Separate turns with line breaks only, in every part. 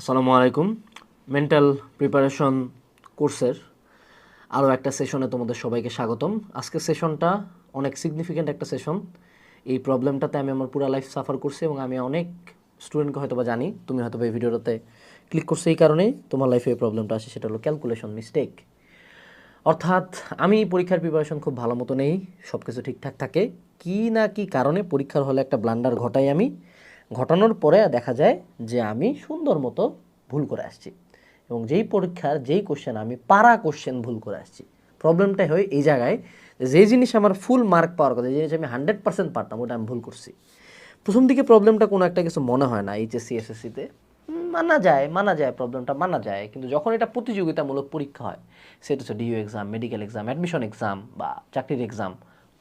আসসালামু আলাইকুম। Mental preparation কোর্সের আরও একটা সেশনে তোমাদের সবাইকে স্বাগতম। আজকের সেশনটা অনেক সিগনিফিক্যান্ট একটা সেশন এই প্রবলেমটাতে আমি আমার পুরো লাইফ সাফার করছি এবং আমি অনেক স্টুডেন্টকে হয়তো বা জানি। তুমি হয়তো এই ভিডিওটাতে ক্লিক করছ এই কারণেই তোমার লাইফে এই প্রবলেমটা আসে, সেটা হলো ক্যালকুলেশন মিস্টেক অর্থাৎ আমি পরীক্ষার প্রিপারেশন খুব ভালো মতো নেই সব কিছু ঠিকঠাক থাকে। কি না কি কারণে পরীক্ষার হলে একটা ব্লান্ডার ঘটাই আমি ঘটানোর পরে দেখা যায় যে আমি সুন্দর মতো ভুল করে আসছি। এবং যেই পরীক্ষার যেই কোশ্চেন আমি পারা কোশ্চেন ভুল করে আসছি। প্রবলেমটাই হয় এই জায়গায় যে জিনিস আমার ফুল মার্ক পাওয়ার কথা, যে জিনিস আমি হান্ড্রেড পার্সেন্ট পারতাম, ওটা আমি ভুল করছি। প্রথম দিকে প্রবলেমটা কোনো একটা কিছু মনে হয় না এইচএসসি এসএসসিতে মানা যায় মানা যায় প্রবলেমটা মানা যায়। কিন্তু যখন এটা প্রতিযোগিতামূলক পরীক্ষা হয়, সেটা হচ্ছে DU exam medical exam admission exam বা চাকরির এক্সাম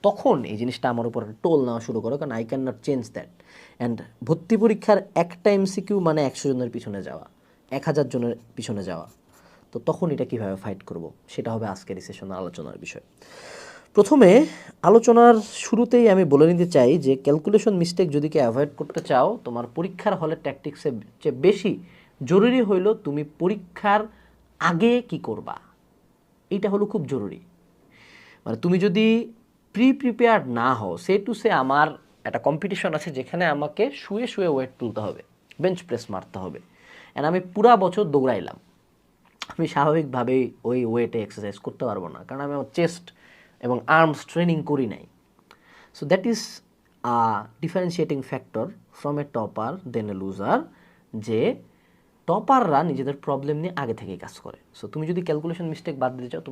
তখন এই জিনিসটা আমার উপর টোল নেওয়া শুরু করো, কারণ I can not change that and ভর্তি পরীক্ষার একটা এমসিকিউ মানে একশো জনের পিছনে যাওয়া, এক হাজার জনের পিছনে যাওয়া। তো তখন এটা কীভাবে ফাইট করব? সেটা হবে আজকের এই সেশনের আলোচনার বিষয়। প্রথমে আলোচনার শুরুতেই আমি বলে নিতে চাই যে ক্যালকুলেশন মিস্টেক যদি কে অ্যাভয়েড করতে চাও, তোমার পরীক্ষার হলে ট্যাকটিক্সের চেয়ে বেশি জরুরি হইল তুমি পরীক্ষার আগে কি করবা। এইটা হলো খুব জরুরি। মানে তুমি যদি প্রি প্রিপেয়ার্ড না হও সে টু সে আমার একটা কম্পিটিশন আছে যেখানে আমাকে শুয়ে শুয়ে ওয়েট তুলতে হবে বেঞ্চ প্রেস মারতে হবে। অ্যান্ড আমি পুরা বছর দৌড়াইলাম। আমি স্বাভাবিকভাবেই ওই ওয়েটে এক্সারসাইজ করতে পারব না, কারণ আমি আমার চেস্ট এবং আর্মস ট্রেনিং করি নাই। So that is a differentiating factor from a topper then a loser যে টপাররা নিজেদের প্রবলেম নিয়ে আগে থেকেই কাজ করে। সো তুমি যদি ক্যালকুলেশন মিস্টেক বাদ দিতে চাও